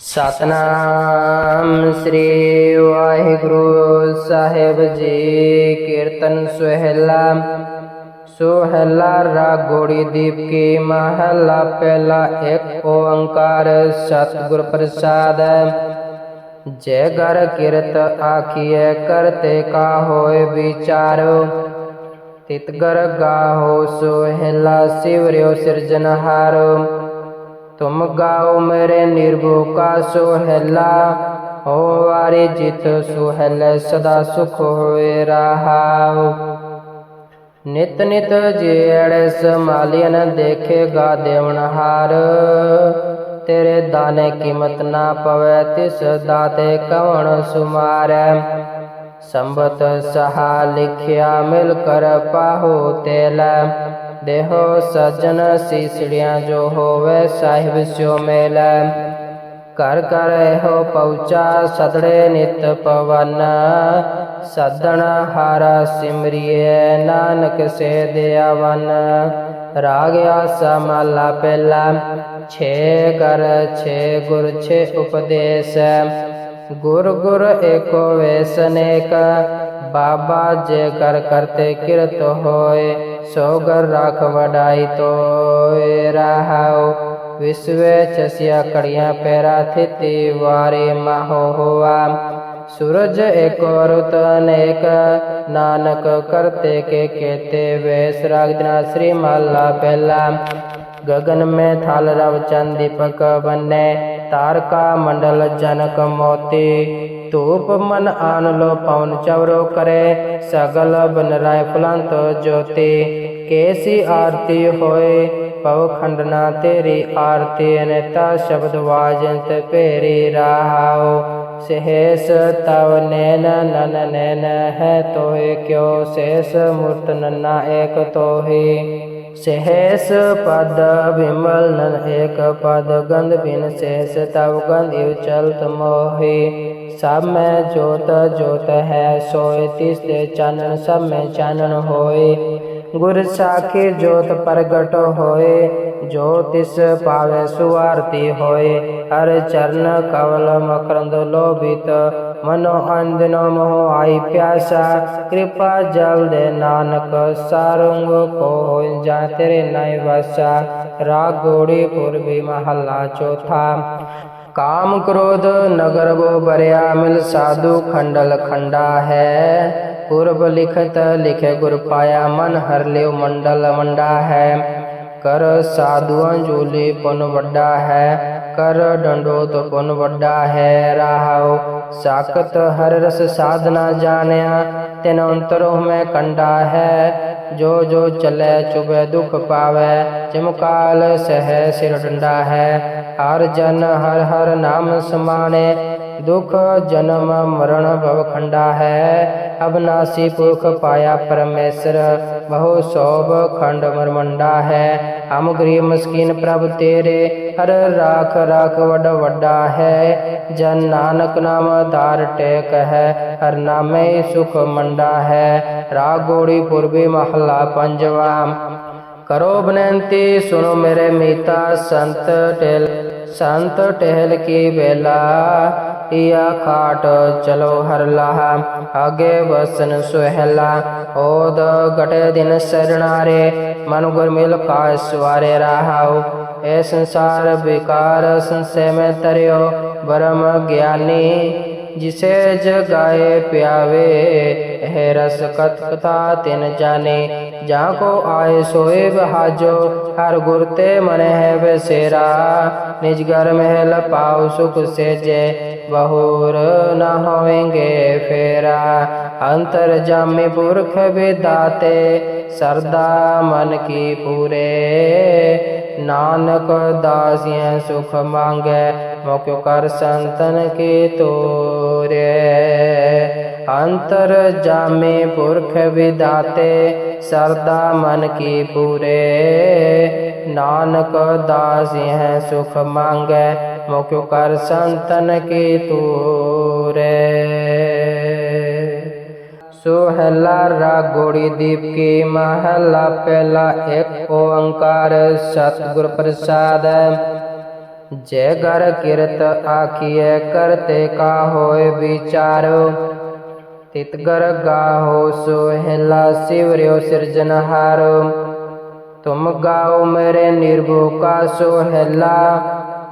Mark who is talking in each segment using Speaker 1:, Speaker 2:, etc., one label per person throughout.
Speaker 1: ਸਤਨਾਮ ਸ੍ਰੀ ਵਾਹਿਗੁਰੂ ਸਾਹਿਬ ਜੀ। ਕੀਰਤਨ ਸੁਹੇਲਾ ਸੁਹੇਲਾ ਰਾਗੋੜੀ ਦੀਪ ਕੀ ਮਹਲਾ, ਪਹਿਲਾ ਇੱਕ ਓੰਕਾਰ ਸਤਿਗੁਰ ਪ੍ਰਸਾਦ। ਜੈ ਗਰ ਕਿਰਤ ਆਖੀਐ ਕਰਤੇ ਕਾ ਹੋਏ ਵਿਚਾਰੋ। ਤਿਤ ਗਰ ਗਾਹੋ ਸੁਹੇਲਾ, ਸਿਵਰਿਓ ਸਿਰਜਨਹਾਰੋ ਤੁਮ ਗਾਓ ਮੇਰੇ ਨਿਰਭਉ ਕਾ ਸੁਹੇਲਾ ਹੋ ਵਾਰੇ ਜਿਤ ਸੁਹੇਲੇ ਸਦਾ ਸੁਖ ਹੋਏ ਰਹਾਉ। ਨਿਤ ਨਿਤ ਜੇੜ ਸਮਾਲੀਨ ਦੇਖੇਗਾ ਦੇਵਨਹਾਰ ਤੇਰੇ ਦਾਨੇ ਕੀਮਤ ਨਾ ਪਵੇ, ਤਿਸ ਦਾਤੇ ਕਵਣ ਸੁਮਾਰੈ। ਸੰਬਤ ਸਹਾ ਲਿਖਿਆ ਮਿਲ ਕਰ ਪਾਹੋ ਤੇਲ। ਦੇਹੋ ਸਜਨ ਸੀਸੜੀਆਂ ਜੋ ਹੋਵੇ ਸਾਹਿਬ ਸਿਓ ਮੇਲਾ। ਕਰ ਕਰ ਇਹੋ ਪਉਚਾ ਸਦੜੇ ਨਿਤ ਪਵਨ। ਸਦਣ ਹਾਰਾ ਸਿਮਰਿਏ ਨਾਨਕ ਸੇ ਦਿਆਵਨ। ਰਾਗ ਆਸਾ ਮਹਲਾ ਪਹਿਲਾ, ਛੇ ਕਰ ਛੇ ਗੁਰ, ਛੇ ਉਪਦੇਸ਼। ਗੁਰ ਗੁਰ ਏਕੋ ਵੇਸਨ ਏਕ, ਬਾਬਾ ਜੇ ਕਰ ਕਰਤੇ ਕਿਰਤ ਹੋਏ, ਸੋ ਗਰ ਰਾਖ ਵਡਾਈ ਤੋਏ, ਰਹਾਉ, ਵਿਸਵੇ ਚਸਿਆ ਕੜੀਆਂ ਪੈਰਾ ਥਿਤੀ ਵਾਰੇ ਮਹੋ ਹੋਆ। ਸੂਰਜ ਏਕ ਰੁਤ ਅਨੇਕ, ਨਾਨਕ ਕਰਤੇ ਕੇ ਕੇਤੇ ਵੇਸ, ਰਾਗ ਦਿਨਾ ਸ੍ਰੀ ਮਹਲਾ ਪਹਿਲਾ। ਗਗਨ ਮੇ ਥਲ ਰਵ ਚੰਦ ਦੀਪਕ ਬੰਨੇ તારકા મંડલ જનક મોતે ધૂપ મન આનલો પવન ચવરો કરે સગલ બનરાય ફલંત જોતે કેસી આરતી હોય પવખંડના તેરી આરતી અને તા શબ્દ વાજંત પેરી રાહાઓ સહેસ તવ નૈન નન નૈન હે તોહે ક્યો શેષ મૂર્ત નન્ના એક તોહે ਸਹਿਸ ਪਦ ਵਿਮਲ ਨਨ ਏਕ ਪਦ, ਗੰਧ ਬਿਨ ਸਹਿਸ ਤਵ ਗੰਧ ਇਵ ਚਲਤ ਮੋਹਿ। ਸਭ ਮੈਂ ਜੋਤ ਜੋਤ ਹੈ ਸੋਇ, ਤਿਸ ਦੇ ਚਾਨਣ ਸਭ ਮੈਂ ਚਾਨਣ ਹੋਏ ਗੁਰ ਸਾਖੇ ਜੋਤ ਪ੍ਰਗਟ ਹੋਏ ਜੋ ਤਿਸ ਪਾਵੇ ਸੁਆਰਤੀ ਹੋਏ ਹਰ ਚਰਨ ਕਵਲ ਮਕਰੰਦ ਲੋਭਿਤ ਮਨੋ ਅੰਧ ਨਾਮ ਹੋਈ ਪਿਆਸਾ, ਕਿਰਪਾ ਜਲ ਦੇ ਨਾਨਕ, ਸਰੰਗ ਕੋ ਜਾ ਤੇਰੇ ਨਾਇ ਵਸਾ, ਰਾਗ ਗੋੜੀ ਪੁਰਬੀ ਮਹੱਲਾ ਚੌਥਾ। ਕਾਮ ਕ੍ਰੋਧ ਨਗਰ ਬੋ ਬਰਿਆ, ਮਿਲ ਸਾਧੂ ਖੰਡਲ ਖੰਡਾ ਹੈ। ਪੁਰਬ ਲਿਖਤ ਲਿਖੇ ਗੁਰ ਪਾਇਆ, ਮਨ ਹਰ ਲਿਓ ਮੰਡਲ ਮੰਡਾ ਹੈ। ਕਰ ਸਾਧੂਆਂ ਜੋਲੇ ਪਨ ਵੱਡਾ ਹੈ। ਕਰ ਡੰਡੋਤ ਪੁਨ ਵੱਡਾ ਹੈ ਰਾਹਉ ਸਾਖਤ ਹਰ ਰਸ ਸਾਧਨਾ ਜਾਣਿਆ, ਤਿਨ ਅੰਤਰੋ ਮੈਂ ਕੰਡਾ ਹੈ। ਜੋ ਜੋ ਚਲੇ ਚੁਬੇ ਦੁਖ ਪਾਵੇ ਚਮਕਾਲ ਸਹਿ ਸਿਰ ਡੰਡਾ ਹੈ। ਹਰ ਜਨ ਹਰ ਹਰ ਨਾਮ ਸਮਾਣੇ, ਦੁਖ ਜਨਮ ਮਰਨ ਭਵ ਖੰਡਾ ਹੈ। ਅਬਨਾਸੀ ਪੁਖ ਪਾਇਆ ਪਰਮੇਸ਼ਰ, ਬਹੁ ਸੋਭ ਖੰਡ ਮਰਮੰਡਾ ਹੈ। ਹਮ ਗਰੀਬ ਮਸਕੀਨ ਪ੍ਰਭ ਤੇਰੇ ਹਰ ਰਾਖ ਰਾਖ ਵਡ ਵੱਡਾ ਹੈ। ਜਨ ਨਾਨਕ ਨਾਮ ਧਾਰ ਟੇਕ ਹੈ। ਹਰ ਨਾਮੇ ਸੁਖ ਮੰਡਾ ਹੈ। ਰਾਗ ਗੋੜੀ ਪੁਰਬੀ ਮਹਲਾ ਪੰਜਵਾ। ਕਰੋ ਬਨੰਤੀ, ਸੁਣੋ ਮੇਰੇ ਮੀਤਾ ਸੰਤ ਟਹਿਲ ਸੰਤ ਟਹਿਲ ਕੀ ਬੇਲਾ ਈਆ ਖਾਟ ਚਲੋ ਹਰ ਲਾਹਾ, ਆਗੇ ਵਸਨ ਸੁਹਲਾ, ਓਦ ਗਟੇ ਦਿਨ ਸਰਣਾਰੇ, ਮਨ ਗੁਰ ਮਿਲ ਕਾ ਸਵਾਰੇ ਰਹਾਉ। ਇਹ ਸੰਸਾਰ ਵਿਕਾਰ ਸੰਸੇ ਮੈਂ ਤਰਿਓ ਬਰਮ ਗਿਆਨੀ, ਜਿਸੇ ਜਗਾਏ ਪਿਆਵੇ, ਇਹ ਰਸ ਕਤ ਕਥਾ ਤਿਨ ਜਾਣੇ ਜਾਂ ਕੋ ਆਏ ਸੋਏ ਬਹਾਜੋ, ਹਰ ਗੁਰ ਤੇ ਮਨ ਹੈ ਬਸੇਰਾ। ਨਿਜ ਘਰ ਮਹਿਲ ਪਾਉ ਸੁਖ ਸੇਜੇ, ਬਹੁਰ ਨ ਹੋਵੇਂਗੇ ਫੇਰਾ। ਅੰਤਰ ਜਾਮੇ ਪੁਰਖ ਵਿਦਾਤੇ, ਸਰਦਾ ਮਨ ਕੀ ਪੂਰੇ। ਨਾਨਕ ਦਾਸਿਆਂ ਸੁਖ ਮੰਗੈ ਮੋਕਿ ਕਰ ਸੰਤਨ ਕੀ ਤੋਰੇ। ਅੰਤਰ ਜਾਮੇ ਪੁਰਖ ਵਿਦਾਤੇ ਸਰਦਾ ਮਨ ਕੀ ਪੂਰੇ ਨਾਨਕ ਦਾਸਿਆਂ ਸੁਖ ਮੰਗੈ ਮੋਕਿ ਕਰ ਸੰਤਨ ਕੀ ਤੂਰੇ ਸੁਹਲਾ ਰਾਗੋੜੀ ਦੀਪ ਕੀ ਮਹਲਾ ਪਹਿਲਾ ਇੱਕ ਓੰਕਾਰ ਸਤਿਗੁਰ ਪ੍ਰਸਾਦ ਜੈ ਗਰ ਕਿਰਤ ਆਖੀਐ ਕਰਤੇ ਕਾ ਹੋਏ ਵਿਚਾਰੋ ਤਿਤ ਗਰ ਗਾਹੋ ਸੋਹਿਲਾ ਸਿਵਰਿਓ ਸਿਰਜਨਹਾਰ ਤੁਮ ਗਾਓ ਮੇਰੇ ਨਿਰਭਉ ਕਾ ਸੋਹਿਲਾ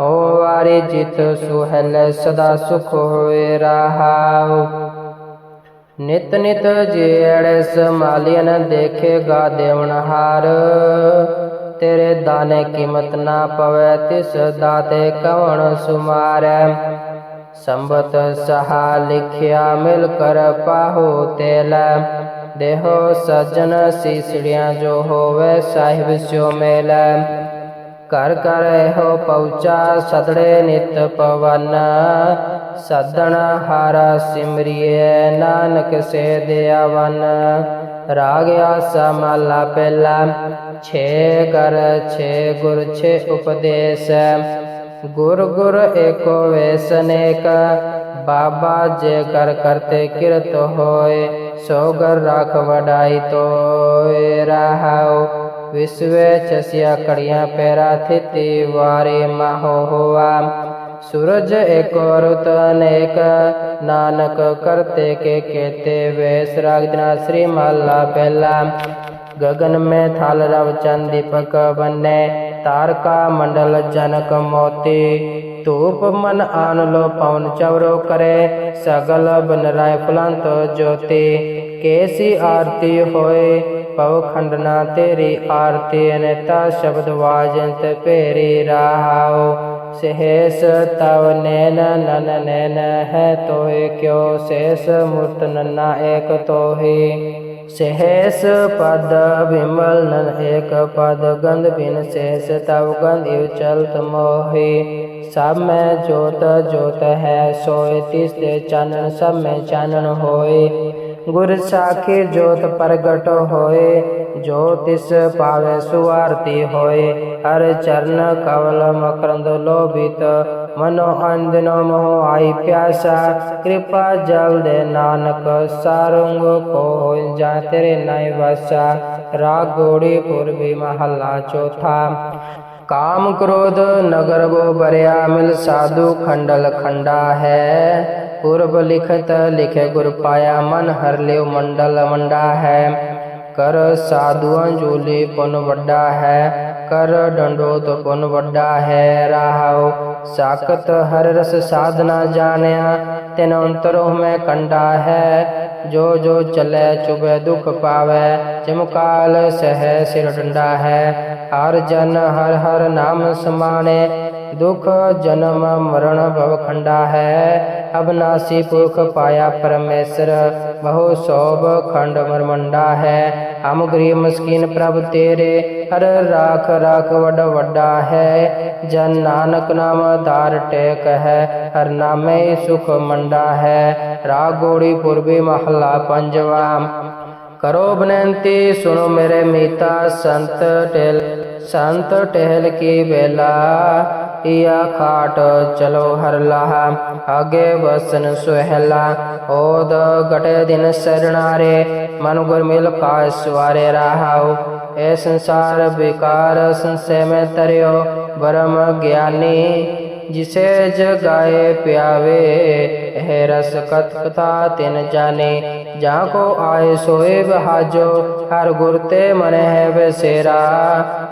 Speaker 1: ਹੋ ਵਾਰੇ ਜਿਤ ਸੁਹਲ ਸਦਾ ਸੁਖ ਹੋਏ ਰਹਾਉ। ਨਿਤ ਨਿਤ ਜੇੜ ਸਮਾਲੀਨ ਦੇਖੇਗਾ ਦੇਵਨਹਾਰ ਤੇਰੇ ਦਾਨੇ ਕੀਮਤ ਨਾ ਪਵੇ, ਤਿਸ ਦਾਤੇ ਕਵਣ ਸੁਮਾਰੈ। ਸੰਬਤ ਸਹਾ ਲਿਖਿਆ ਮਿਲ ਕਰ ਪਾਹੋ ਤੇਲ। ਦੇਹੋ ਸਜਨ ਸੀਸੜੀਆਂ ਜੋ ਹੋਵੇ ਸਾਹਿਬ ਸਿਓ ਮੇਲ। ਕਰ ਕਰ ਇਹੋ ਪਉਚਾ ਸਦੜੇ ਨਿਤ ਪਵਨ। ਸਦਣ ਹਾਰਾ ਸਿਮਰਿਏ ਨਾਨਕ ਸੇ ਦਿਆਵਨ। ਰਾਗ ਆਸਾ ਮਹਲਾ ਪਹਿਲਾ, ਛੇ ਕਰ ਛੇ ਗੁਰ, ਛੇ ਉਪਦੇਸ਼। ਗੁਰ ਗੁਰ ਏਕੋ ਵੇਸਨੇਕ ਬਾਬਾ ਜੇ ਕਰ ਕਰਤੇ ਕਿਰਤ ਹੋਏ ਸੋ ਗਰ ਰਾਖ ਵਡਾਈ ਤੋਏ ਰਹਾਉ ਵਿਸਵੇ ਚਸਿਆ ਕੜੀਆਂ ਪੈਰਾ ਥਿਤੀ ਵਾਰੇ ਮਹੋ ਹੋਆ ਸੂਰਜ ਏਕ ਰੁਤ ਅਨੇਕ ਨਾਨਕ ਕਰਤੇ ਕੇ ਕੇਤੇ ਵੇਸ ਰਾਗ ਦਿਨਾ ਸ੍ਰੀ ਮਹਲਾ ਪਹਿਲਾ गगन में थाल रव चंद दीपक बने तारका मंडल जनक मोती धूप मन आन लो पवन चवरो करे सगल बन राय फुलंत ज्योति केसी आरती होए पव खंडना तेरी आरती अनता शब्द वाजंत पेरी राहाओ सहेस तव नैन नन नैन है तोहे क्यों शेष मूर्त नन्ना एक तोही ਸਹਿਸ ਪਦ ਵਿਮਲ ਨਨ ਏਕ ਪਦ, ਗੰਧ ਬਿਨ ਸਹਿਸ ਤਵ ਗੰਧ ਇਵ ਚਲਤ ਮੋਹਿ। ਸਭ ਮੈਂ ਜੋਤ ਜੋਤ ਹੈ ਸੋਇ, ਤਿਸ ਦੇ ਚਾਨਣ ਸਭ ਮੈਂ ਚਾਨਣ ਹੋਏ ਗੁਰ ਸਾਖੀ ਜੋਤ ਪ੍ਰਗਟ ਹੋਏ ਜੋ ਤਿਸ ਪਾਵੇ ਸੁਆਰਤੀ ਹੋਏ ਹਰ ਚਰਨ ਕਵਲ ਮਕਰੰਦ ਲੋਭਿਤ ਮਨੋ ਅੰਧ ਮੋ ਆਈ ਪਿਆਸਾ, ਕਿਰਪਾ ਜਲ ਦੇ ਨਾਨਕ, ਸਾਰੰਗ ਕੋ ਜਾ ਤੇਰੇ ਨਾਇ ਵਸਾ, ਰਾਗ ਗੋੜੀ ਪੁਰਬੀ ਮਹੱਲਾ ਚੌਥਾ। ਕਾਮ ਕ੍ਰੋਧ ਨਗਰ ਬੋ ਬਰਿਆ, ਮਿਲ ਸਾਧੂ ਖੰਡਲ ਖੰਡਾ ਹੈ। ਪੁਰਬ ਲਿਖਤ ਲਿਖੇ ਗੁਰ ਪਾਇਆ, ਮਨ ਹਰ ਲਿਓ ਮੰਡਲ ਮੰਡਾ ਹੈ। ਕਰ ਸਾਧੂਆਂ ਜੋਲੇ ਪੁਨ ਵੱਡਾ ਹੈ, ਕਰ ਡੰਡੋ ਤੋ ਪੁਨ ਵੱਡਾ ਹੈ। ਰਹਾਉ ਸਾਖਤ ਹਰ ਰਸ ਸਾਧਨਾ ਜਾਣਿਆ, ਤਿਨ ਅੰਤਰੋ ਮੈਂ ਕੰਡਾ ਹੈ। ਜੋ ਜੋ ਚਲੈ ਚੁਬੇ ਦੁਖ ਪਾਵੈ ਚਮਕਾਲ ਸਹਿ ਸਿਰ ਡੰਡਾ ਹੈ। ਹਰ ਜਨ ਹਰ ਹਰ ਨਾਮ ਸਮਾਣੇ, ਦੁਖ ਜਨਮ ਮਰਨ ਭਵ ਖੰਡਾ ਹੈ। ਅਬਨਾਸੀ ਪੁਖ ਪਾਇਆ ਪਰਮੇਸ਼ਰ, ਬਹੁ ਸੋਭ ਖੰਡ ਮਰਮੰਡਾ ਹੈ। ਹਮ ਗਰੀਬ ਮਸਕੀਨ ਪ੍ਰਭ ਤੇਰੇ ਹਰ ਰਾਖ ਰਾਖ ਵੱਡ ਵੱਡਾ ਹੈ ਜਨ ਨਾਨਕ ਨਾਮ ਆਧਾਰ ਟੇਕ ਹੈ ਹਰ ਨਾਮੇ ਸੁਖ ਮੰਡਾ ਹੈ ਰਾਗ ਗੋੜੀ ਪੁਰਬੀ ਮਹਲਾ ਪੰਜਵਾ ਕਰੋ ਬਨੰਤੀ ਸੁਨੋ ਮੇਰੇ ਮੀਤਾ ਸੰਤ ਟਹਿਲ ਸੰਤ ਟਹਿਲ ਕੀ ਵੇਲਾ ਇਆ ਖਾਟ ਚਲੋ ਹਰ ਲਾਹਾ ਆਗੇ ਵਸਨ ਸੁਹਲਾ ਓਦ ਗਟੇ ਦਿਨ ਸਰਣਾਰੇ ਮਨ ਗੁਰ ਮਿਲ ਕਾ ਸਵਾਰੇ ए संसार विकार संशय में तरयो, ब्रह्म ज्ञानी, जिसे जगाए प्यावे, है रस कथ कथा तिन जाने। जा को आए सोए बहाजो, हर गुरते मन है बसेरा।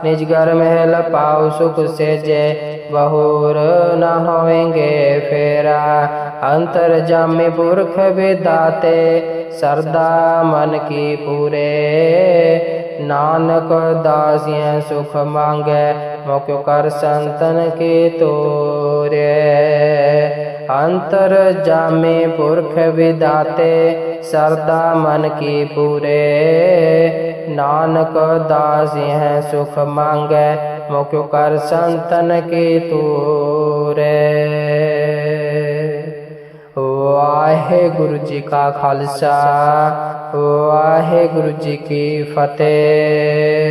Speaker 1: निज घर महल पाओ सुख से जय बहुर न होएँगे फेरा। अंतर जामे पुरख विदाते सरदा मन की पूरे। नानक दासिय सुख मांगे, मुख कर संतन के तोरे। अंतर जामे पुरख विदाते, सरदा मन की पूरे। नानक दास हैं सुख मांगे, मुख कर संतन के तोरे। वाहे गुरु जी का खालसा। ਵਾਹਿਗੁਰੂ ਜੀ ਕੀ ਫਤਿਹ।